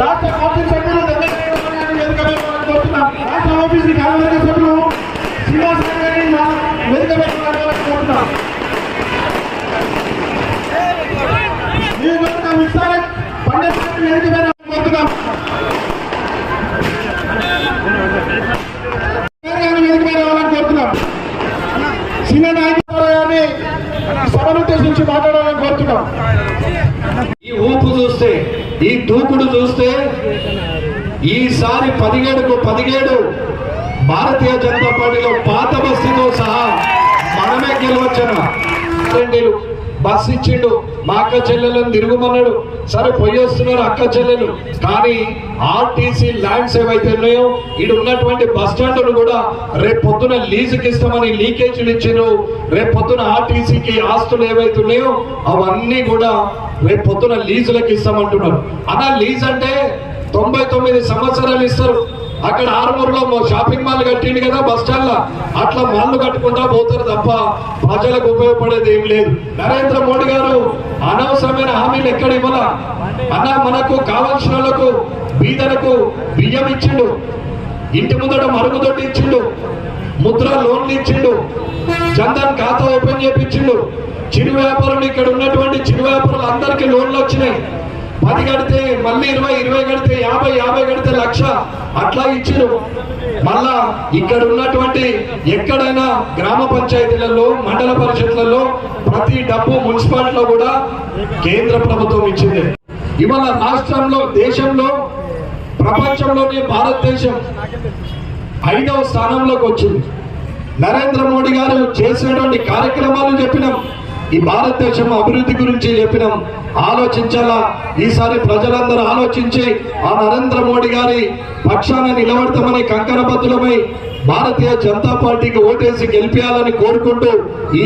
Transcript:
రాష్ట్ర కౌన్సిల్ సభ్యులు రాష్ట్ర కార్యవర్గ సభ్యులు గారిని వేదిక కోరుతున్నాం వేదిక కోరుతున్నాం. ఈ ఊపు చూస్తే ఈ దూకుడు చూస్తే ఈసారి పదిహేడుకు పదిహేడు భారతీయ జనతా పార్టీలో పాత బస్తీతో సహా మనమే గెలవచ్చన. బస్సు బస్ ఇచ్చిండు. మా అక్క చెల్లెలను తిరుగుమన్నాడు. సరే పోయి వస్తున్నారు అక్క చెల్లెలు. కానీ ఆర్టీసీ ల్యాండ్స్ ఏవైతే ఉన్నాయో ఇడు ఉన్నటువంటి బస్ స్టాండ్ను కూడా రేపు పొద్దున లీజుకి ఇస్తామని లీకేజీలు ఇచ్చారు రేపు పొద్దున ఆర్టీసీకి ఆస్తులు ఏవైతే ఉన్నాయో అవన్నీ కూడా రేపు పొద్దున లీజులకు ఇస్తామంటున్నారు. అన్న లీజ్ అంటే తొంభై తొమ్మిది సంవత్సరాలు ఇస్తారు. అక్కడ ఆరుమూరులో మా షాపింగ్ మాల్ కట్టిండు కదా బస్ స్టాండ్ అట్లా మాల్లు కట్టుకుంటా పోతారు తప్ప ప్రజలకు ఉపయోగపడేది ఏం లేదు. నరేంద్ర మోడీ గారు అనవసరమైన హామీలు ఎక్కడ ఇవ్వాల? అన్న మనకు కావాల్సిన వాళ్ళకు బీదలకు బియ్యం ఇచ్చిండు. ఇంటి ముందట మరుగుదొడ్డి ఇచ్చిండు. ముద్ర లోన్లు ఇచ్చిండు. జన్ధన్ ఖాతా ఓపెన్ చేపించిండు. చిరు వ్యాపారులు ఇక్కడ ఉన్నటువంటి చిరు వ్యాపారులు అందరికీ లోన్లు వచ్చినాయి. పది కడితే మళ్ళీ ఇరవై ఇరవై కడితే యాభై యాభై కడితే లక్ష. అట్లా ఇచ్చారు. మళ్ళా ఇక్కడ ఉన్నటువంటి ఎక్కడైనా గ్రామ పంచాయతీలలో మండల పరిషత్లలో ప్రతి డబ్బు మున్సిపాలిటీలో కూడా కేంద్ర ప్రభుత్వం ఇచ్చింది. ఇవాళ రాష్ట్రంలో దేశంలో ప్రపంచంలోనే భారతదేశం ఐదవ స్థానంలోకి వచ్చింది. నరేంద్ర మోడీ గారు చేసినటువంటి కార్యక్రమాలు చెప్పినాం. ఈ భారతదేశం అభివృద్ధి గురించి చెప్పినాం. ఆలోచించాలా? ఈసారి ప్రజలందరూ ఆలోచించి ఆ నరేంద్ర మోడీ గారి పక్షాన నిలబడతామని కంకరబద్దులమై భారతీయ జనతా పార్టీకి ఓటేసి గెలిపించాలని కోరుకుంటూ ఈ